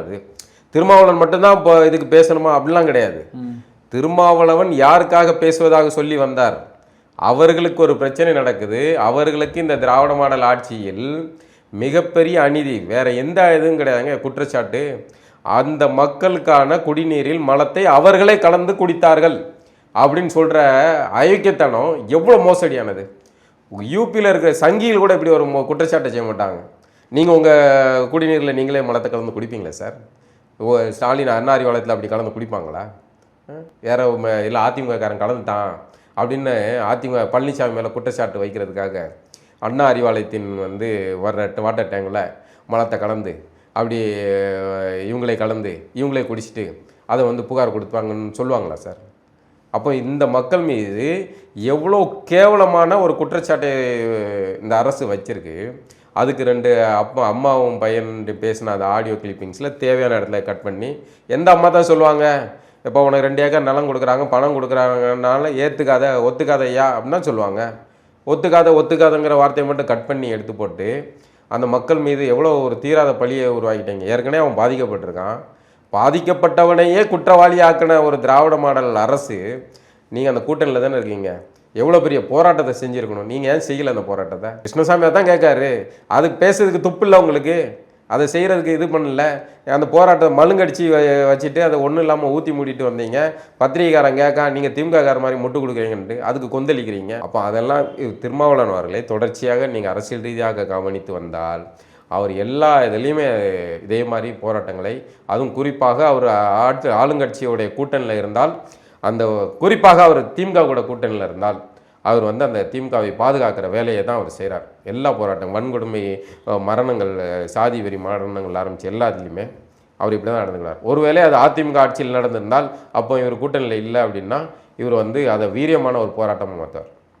அது. திருமாவளவன் மட்டும்தான் இப்போ இதுக்கு பேசணுமா? அப்படிலாம் கிடையாது. திருமாவளவன் யாருக்காக பேசுவதாக சொல்லி வந்தார்? அவர்களுக்கு ஒரு பிரச்சனை நடக்குது. அவர்களுக்கு இந்த திராவிட மாடல் ஆட்சியில் மிகப்பெரிய அநீதி வேற எந்த இதுவும் கிடையாதுங்க குற்றச்சாட்டு. அந்த மக்களுக்கான குடிநீரில் மலத்தை அவர்களே கலந்து குடித்தார்கள் அப்படின்னு சொல்ற அயோக்கியத்தனம் எவ்வளோ மோசடியானது. யூபியில் இருக்கிற சங்கியில் கூட இப்படி ஒரு குற்றச்சாட்டை செய்ய மாட்டாங்க. நீங்கள் உங்கள் குடிநீரில் நீங்களே மலத்தை கலந்து குடிப்பீங்களா சார்? ஓ ஸ்டாலின் அண்ணா அறிவாலயத்தில் அப்படி கலந்து குடிப்பாங்களா? வேற இல்லை அதிமுககாரன் கலந்துட்டான் அப்படின்னு அதிமுக பழனிசாமி மேலே குற்றச்சாட்டு வைக்கிறதுக்காக அண்ணா அறிவாலயத்தின் வந்து வர்ற வாட்டர் டேங்கில் மலத்தை கலந்து அப்படி இவங்களே கலந்து இவங்களே குடிச்சிட்டு அதை வந்து புகார் கொடுப்பாங்கன்னு சொல்லுவாங்களா சார்? அப்போ இந்த மக்கள் மீது எவ்வளோ கேவலமான ஒரு குற்றச்சாட்டை இந்த அரசு வச்சிருக்கு. அதுக்கு ரெண்டு அப்பா அம்மாவும் பையன் பேசின அந்த ஆடியோ கிளிப்பிங்ஸில் தேவையான இடத்துல கட் பண்ணி எந்த அம்மா தான் சொல்லுவாங்க? இப்போ உனக்கு ரெண்டு ஏக்கர் நிலம் கொடுக்குறாங்க பணம் கொடுக்குறாங்கனால ஏற்றுக்காத ஒத்துக்காத ஐயா அப்படின்னு சொல்லுவாங்க. ஒத்துக்காத ஒத்துக்காதங்கிற வார்த்தையை மட்டும் கட் பண்ணி எடுத்து போட்டு அந்த மக்கள் மீது எவ்வளோ ஒரு தீராத பழியை உருவாக்கிட்டாங்க. ஏற்கனவே அவன் பாதிக்கப்பட்டிருக்கான். பாதிக்கப்பட்டவனையே குற்றவாளி ஆக்கின ஒரு திராவிட மாடல் அரசு நீங்கள் அந்த கூட்டணியில் தானே இருக்கீங்க. எவ்வளோ பெரிய போராட்டத்தை செஞ்சுருக்கணும். நீங்கள் ஏன் செய்யலை அந்த போராட்டத்தை? கிருஷ்ணசாமியாக தான் கேட்காரு. அதுக்கு பேசுறதுக்கு துப்பு இல்லை உங்களுக்கு. அதை செய்கிறதுக்கு இது பண்ணல. அந்த போராட்டத்தை மழுங்கடிச்சு வச்சுட்டு அதை ஒன்றும் இல்லாமல் ஊற்றி மூடிட்டு வந்தீங்க. பத்திரிகைக்காரன் கேட்கா நீங்கள் திமுககார மாதிரி முட்டு கொடுக்குறீங்கன்ட்டு அதுக்கு கொந்தளிக்கிறீங்க. அப்போ அதெல்லாம் இது திருமாவளவன் தொடர்ச்சியாக நீங்கள் அரசியல் ரீதியாக கவனித்து வந்தால் அவர் எல்லா இதுலேயுமே இதே மாதிரி போராட்டங்களை அதுவும் குறிப்பாக அவர் ஆட்சி ஆளுங்கட்சியுடைய கூட்டணியில் இருந்தால் அந்த குறிப்பாக அவர் திமுக கூட கூட்டணியில் இருந்தால் அவர் வந்து அந்த திமுகவை பாதுகாக்கிற வேலையை தான் அவர் செய்கிறார் எல்லா போராட்டம் வன்கொடுமை மரணங்கள் சாதி வெறி மரணங்கள் ஆரம்பித்து எல்லாத்துலேயுமே அவர் இப்படி தான் நடந்துக்கிறார். ஒருவேளை அது அதிமுக ஆட்சியில் நடந்திருந்தால் அப்போ இவர் கூட்டணியில் இல்லை அப்படின்னா இவர் வந்து அதை வீரியமான ஒரு போராட்டமாக மாற்றுவார்